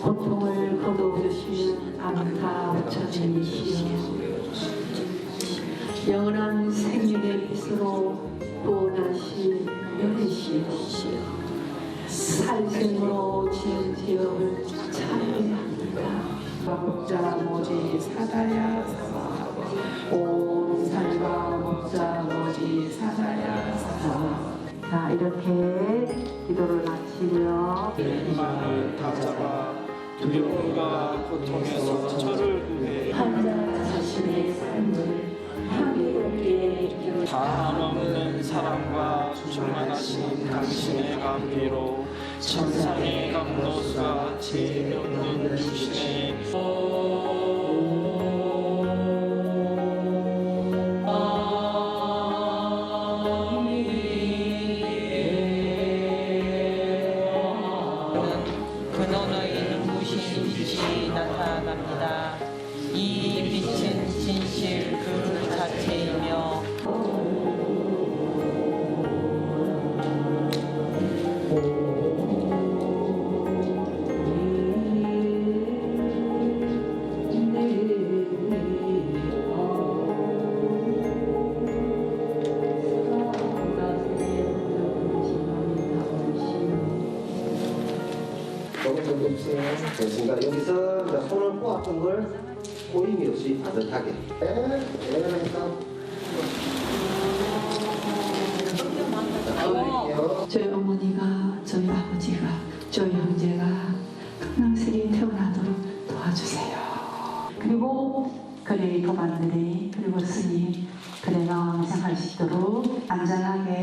고통을 거두어주시는 안타 부처님이시여. 영원한 생명의 빛으로 구원하시 연이시여. 살생으로 지은 지역을 찬양합니다. 법자 모지 사다야 사오 자 이렇게 기도를 마치며 희망을 다잡아 두려움과 고통에서 저를 구해 환자 자신의 삶을 향기롭게 다함없는 사랑과 충만하신 당신의 감기로 천상의 감로수가 재미없는 주시네 근원의 나타납니다. 이 빛은 진실 그 자체이며 조금 정도 없어요. 됐습니다. 여기서 이제 손을 꼬았던 걸 꼬임이 없이 따뜻하게. 예, 예, 그러니까. 올릴게요. 저희 어머니가 저희 아버지가 저희 형제가 건강스레 태어나도록 도와주세요. 그리고 그래 도반들이 그리고 스님 그래가 생할 수 있도록 안전하게